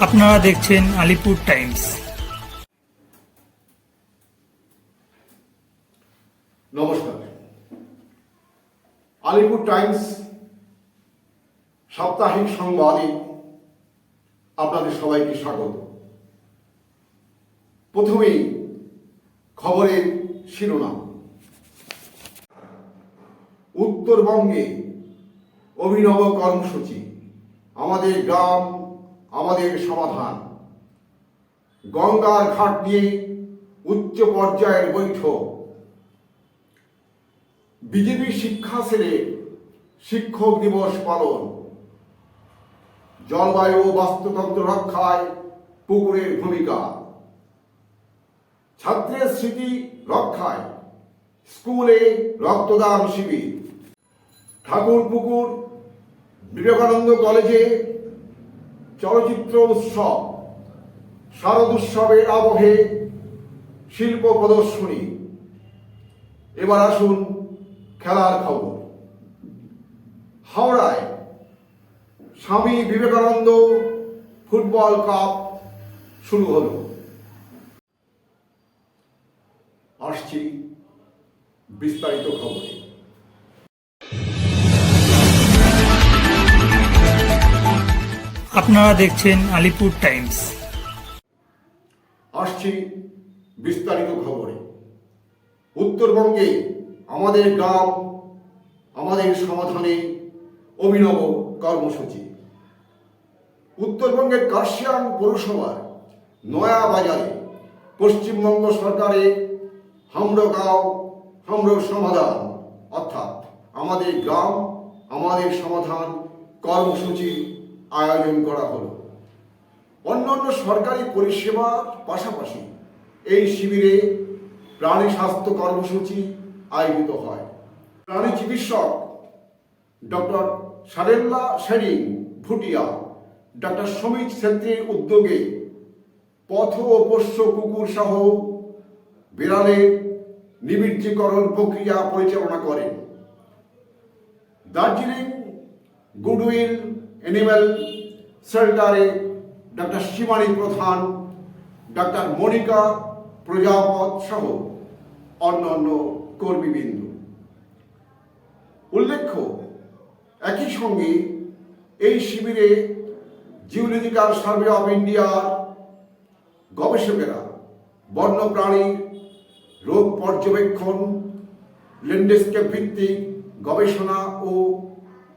আপনারা দেখছেন আলিপুর টাইমস। নমস্কার। আলিপুর টাইমস সাপ্তাহিক সংবাদে আপনাদের সবাইকে স্বাগত। প্রথমেই খবরের শিরোনাম। উত্তরবঙ্গে অভিনব কর্মসূচি। আমাদের গ্রাম আমাদের সমাধান। গঙ্গার ঘাট নিয়ে উচ্চ পর্যায়ের বৈঠক। বিজেপি শিক্ষা সেলে শিক্ষক দিবস পালন। জলবায়ু বাস্তুতন্ত্র রক্ষায় পুকুরের ভূমিকা। ছাত্রের স্মৃতি রক্ষায় স্কুলে রক্তদান শিবির। ঠাকুর পুকুর বিবেকানন্দ কলেজে চলচ্চিত্র উৎসব শারদ উৎসবের আবহে শিল্প প্রদর্শনী। এবার আসুন খেলার খবর। হাওড়ায় স্বামী বিবেকানন্দ ফুটবল কাপ শুরু হলো। আসছি বিস্তারিত খবরে। আপনারা দেখছেন আলিপুর টাইমস। আসছি বিস্তারিত খবরে। উত্তরবঙ্গে আমাদের গ্রাম, আমাদের সমাধানে অভিনব কর্মসূচি। উত্তরবঙ্গের কার্শিয়াং পৌরসভার নয়া বাজারে পশ্চিমবঙ্গ সরকারের হামরো গাঁও হামরো সমাধান, অর্থাৎ আমাদের গ্রাম, আমাদের সমাধান কর্মসূচি আয়োজন করা হলো। অন্যান্য সরকারি পরিষেবার পাশাপাশি এই শিবিরে প্রাণী স্বাস্থ্য কর্মসূচি আয়োজিত হয়। প্রাণী চিকিৎসক ডক্টর সারেল্লা শেরিং ভুটিয়া, ডক্টর সমীর ছেত্রীর উদ্যোগে পথ ও পোষ্য কুকুর সহ বিড়ালের নিবীর্যীকরণ প্রক্রিয়া পরিচালনা করেন। দার্জিলিং, গুডউইল অ্যানিম্যাল শেল্টারে ডক্টর শিবানী প্রধান ডক্টর মনিকা প্রজাপত সহ অন্যান্য কর্মীবৃন্দ। উল্লেখ্য, একই সঙ্গে এই শিবিরে জিওলজিক্যাল সার্ভে অফ ইন্ডিয়ার গবেষকেরা বন্যপ্রাণীর রোগ পর্যবেক্ষণ ল্যান্ডস্কেপ ভিত্তিক গবেষণা ও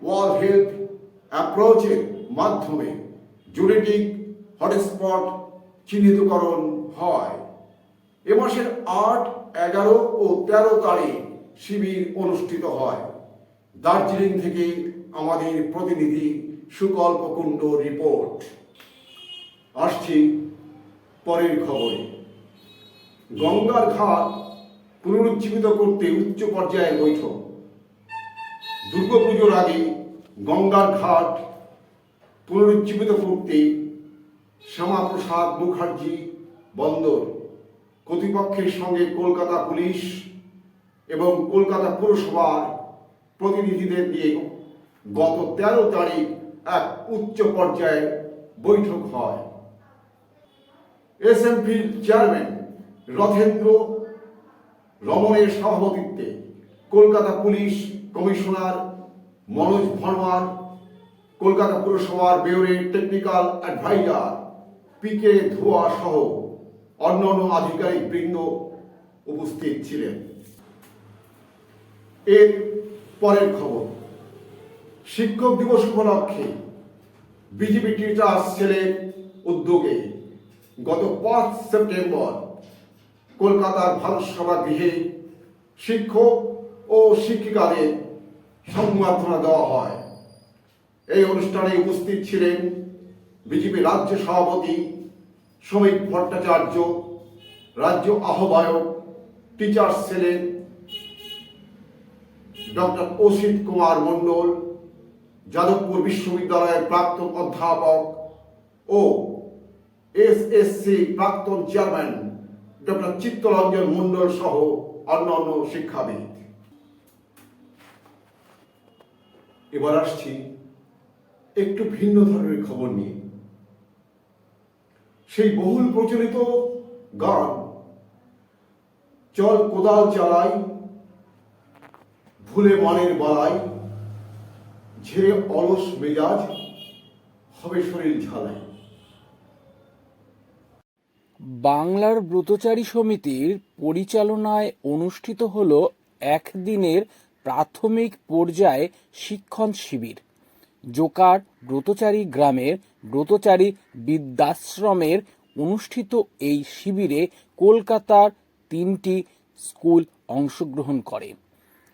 ওয়াল হেলথ অ্যাপ্রোচের মাধ্যমে জুনেটিক হটস্পট চিহ্নিতকরণ হয়। এ মাসের আট, এগারো ও তেরো তারিখ শিবির অনুষ্ঠিত হয়। দার্জিলিং থেকে আমাদের প্রতিনিধি সুকল্প কুণ্ড রিপোর্ট। আসছি পরের খবরে। গঙ্গার ঘাট পুনরুজ্জীবিত করতে উচ্চ পর্যায়ে বৈঠক। দুর্গাপুজোর আগে গঙ্গার ঘাট পুনরুজ্জীবিত করতে শ্যামাপ্রসাদ মুখার্জি, বন্দর, কর্তৃপক্ষের সঙ্গে কলকাতা পুলিশ এবং কলকাতা পুরসভার প্রতিনিধিদের নিয়ে গত তেরো তারিখ এক উচ্চ পর্যায়ে বৈঠক হয়। এসএমপি চেয়ারম্যান রথেন্দ্র রমণের সভাপতিত্বে কলকাতা পুলিশ কমিশনার মনোজ ভরমার, কলকাতা পুরসভার মেয়রের technical adviser P K Dhoya সহ অন্যান্য আধিকারিক বৃন্দ উপস্থিত ছিলেন। এর পরের খবর, শিক্ষক দিবস উপলক্ষে বিজেপি টিচার্স সেলের উদ্যোগে গত পাঁচ সেপ্টেম্বর কলকাতার ভারত সভা গৃহে শিক্ষক ও শিক্ষিকাদের সংবর্ধনা দেওয়া হয়। এই অনুষ্ঠানে উপস্থিত ছিলেন বিজেপি রাজ্য সভাপতি শ্রমিক ভট্টাচার্য, রাজ্য আহ্বায়ক টিচার্স সেলের ডক্টর অসিত কুমার মণ্ডল, যাদবপুর বিশ্ববিদ্যালয়ের প্রাক্তন অধ্যাপক ও এসএসসি প্রাক্তন চেয়ারম্যান ডক্টর চিত্তরঞ্জন মণ্ডল সহ অন্যান্য শিক্ষাবিদ। এবার আসছি একটু ভিন্ন ধরনের খবর নিয়ে। সেই বহুল প্রচলিত গান, চল কোদাল চালাই, ভুলে মনের বালাই ঝেড়ে অলস মেজাজ হবে শরীর ঝালাই। বাংলার ব্রতচারী সমিতির পরিচালনায় অনুষ্ঠিত হল একদিনের প্রাথমিক পর্যায়ে শিক্ষণ শিবির। জোকার ব্রতচারী গ্রামের ব্রতচারী বিদ্যাশ্রমের অনুষ্ঠিত এই শিবিরে কলকাতার তিনটি স্কুল অংশগ্রহণ করে।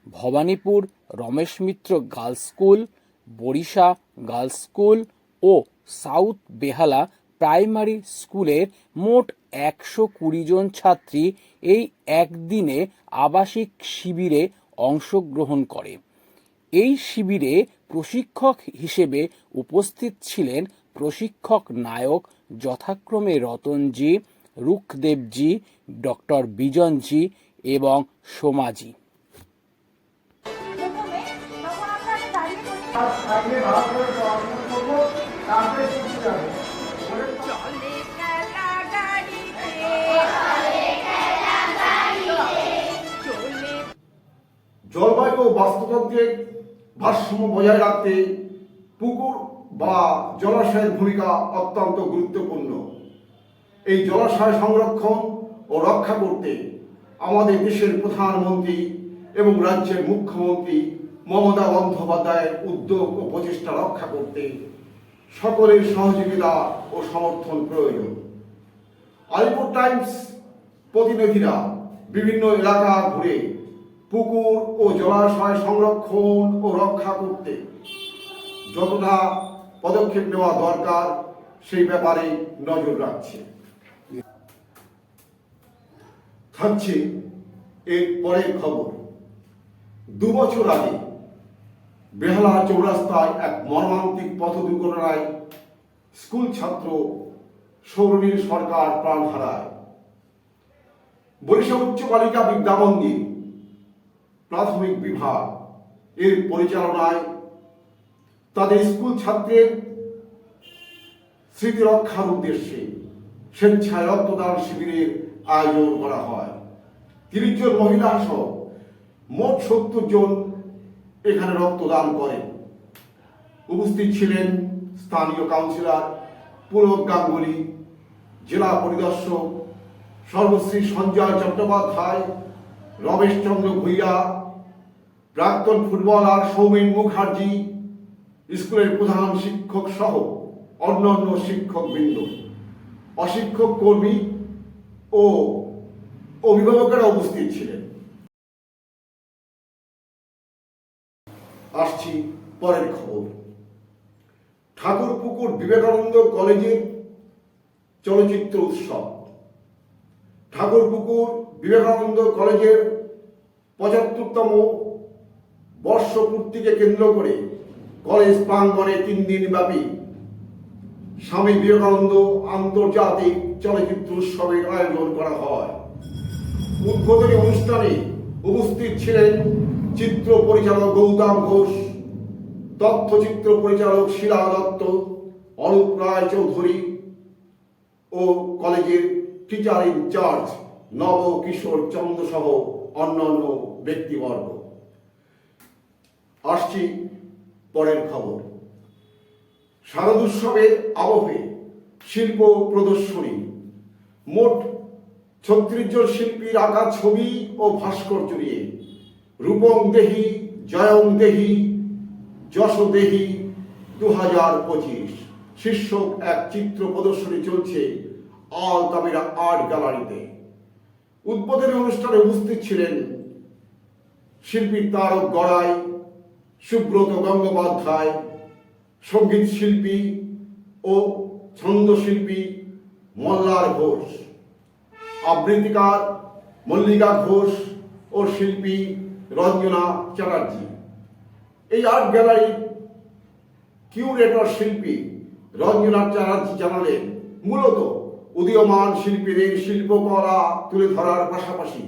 Bhowanipore Ramesh Mitra girls school, Barisha girls school ও সাউথ বেহালা প্রাইমারি স্কুলের মোট একশো কুড়ি জন ছাত্রী এই একদিনে আবাসিক শিবিরে অংশগ্রহণ করে। এই শিবিরে প্রশিক্ষক হিসেবে উপস্থিত ছিলেন প্রশিক্ষক নায়ক যথাক্রমে রতনজি রুখদেবজি ডক্টর বিজনজি এবং সোমাজি। প্রথমে ও ভারসাম্য বজায় রাখতে পুকুর বা জলাশয়ের ভূমিকা অত্যন্ত গুরুত্বপূর্ণ। এই জলাশয় সংরক্ষণ ও রক্ষা করতে আমাদের দেশের প্রধানমন্ত্রী এবং রাজ্যের মুখ্যমন্ত্রী মমতা বন্দ্যোপাধ্যায়ের উদ্যোগ ও প্রচেষ্টা রক্ষা করতে সকলের সহযোগিতা ও সমর্থন প্রয়োজন। আলিপুর টাইমস প্রতিনিধিরা বিভিন্ন এলাকা ঘুরে পুকুর ও জলাশয় সংরক্ষণ ও রক্ষা করতে যতটা পদক্ষেপ নেওয়া দরকার, সেই ব্যাপারে নজর রাখছে। থাকছে এর পরের খবর। দু বছর আগে বেহালা চৌরাস্তায় এক মর্মান্তিক পথ দুর্ঘটনায় স্কুল ছাত্র সৌরনীল সরকার প্রাণ হারায়। বরিশা উচ্চ বালিকা বিদ্যামন্দির প্রাথমিক বিভাগ এর পরিচালনায় তাদের স্কুল ছাত্রের স্মৃতি রক্ষার উদ্দেশ্যে স্বেচ্ছায় রক্তদান শিবিরের আয়োজন করা হয়। তিরিশ জন মহিলা সহ মোট সত্তর জন এখানে রক্তদান করেন উপস্থিত ছিলেন স্থানীয় কাউন্সিলর পুলক গাঙ্গুলি, জেলা পরিদর্শক সর্বশ্রী সঞ্জয় চট্টোপাধ্যায় রমেশচন্দ্র ভূঁইয়া, প্রাক্তন ফুটবলার সৌমেন মুখার্জি, স্কুলের প্রধান শিক্ষক সহ অন্যান্য শিক্ষক বৃন্দ। অশিক্ষক কর্মী ও অভিভাবকেরা উপস্থিত ছিলেন। আসছি পরের খবর। ঠাকুরপুকুর বিবেকানন্দ কলেজের চলচ্চিত্র উৎসব। ঠাকুরপুকুর বিবেকানন্দ কলেজের পঁচাত্তরতম বর্ষপূর্তিকে কেন্দ্র করে কলেজ প্রাঙ্গণে তিন দিন ব্যাপী স্বামী বিবেকানন্দ আন্তর্জাতিক চলচ্চিত্র উৎসবের আয়োজন করা হয়। উদ্বোধনী অনুষ্ঠানে উপস্থিত ছিলেন চিত্র পরিচালক গৌতম ঘোষ, তথ্যচিত্র পরিচালক শিলা দত্ত, অরূপ রায় চৌধুরী ও কলেজের টিচার ইনচার্জ নব কিশোর চন্দ্র সহ অন্যান্য ব্যক্তিবর্গ। আসছি পরের খবর। শারদোৎসবের আবহে শিল্প প্রদর্শনী। মোট ছত্রিশ জন শিল্পীর আঁকা ছবি ও ভাস্কর্য নিয়ে রূপং দেহি, জয়ং দেহি, যশ দেহি দু হাজার পঁচিশ। শীর্ষক এক চিত্র প্রদর্শনী চলছে আল তামিরা আর্ট গ্যালারিতে। উদ্বোধনী অনুষ্ঠানে উপস্থিত ছিলেন শিল্পী তারক গড়াই, সুব্রত গঙ্গোপাধ্যায়, সংগীত শিল্পী ও ছন্দশিল্পী মল্লার ঘোষ আবৃত্তিকার মল্লিকা ঘোষ ও শিল্পী রঞ্জনা চ্যাটার্জি। এই আর্ট গ্যালারির কিউরেটর শিল্পী রঞ্জনা চ্যাটার্জি জানালেন, মূলত উদীয়মান শিল্পীদের শিল্পকলা তুলে ধরার পাশাপাশি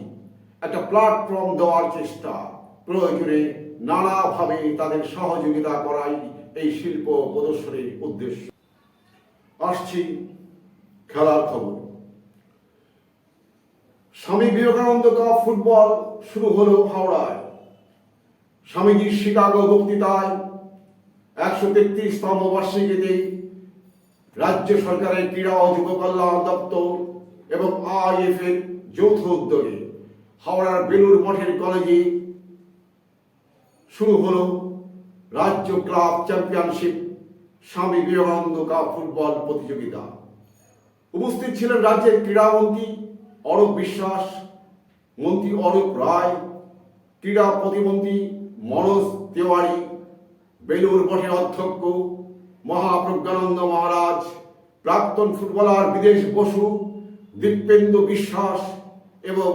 একটা প্ল্যাটফর্ম দেওয়ার চেষ্টা প্রয়োজনে নানাভাবে তাদের সহযোগিতা করাই এই শিল্প প্রদর্শনীর উদ্দেশ্য। আসছি খেলার খবর। স্বামী বিবেকানন্দ কাপ ফুটবল শুরু হলো হাওড়ায়। স্বামীজির শিকাগো বক্তৃতায় একশো তেত্রিশতম বার্ষিকীতে রাজ্য সরকারের ক্রীড়া ও যুব কল্যাণ দপ্তর এবং আইএফ এর যৌথ উদ্যোগে হাওড়ার বেলুর মঠের কলেজে শুরু হলো রাজ্য club championship Swami Vivekananda cup football প্রতিযোগিতা। উপস্থিত ছিলেন রাজ্যের ক্রীড়ামন্ত্রী অরূপ বিশ্বাস, মন্ত্রী অরূপ রায়, ক্রীড়া প্রতিমন্ত্রী মনোজ তেওয়ারি বেলুর মঠের অধ্যক্ষ মহাপ্রজ্ঞানন্দ মহারাজ, প্রাক্তন ফুটবলার বিদেশ বসু দীপেন্দু বিশ্বাস এবং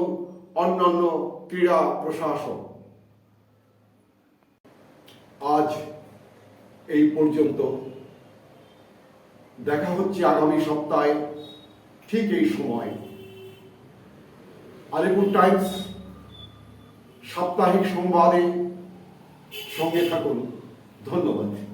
অন্যান্য ক্রীড়া প্রশাসক। আজ এই পর্যন্ত। দেখা হচ্ছে আগামী সপ্তাহে ঠিক এই সময়। আলিপুর টাইমস সাপ্তাহিক সংবাদে সঙ্গে থাকুন। ধন্যবাদ।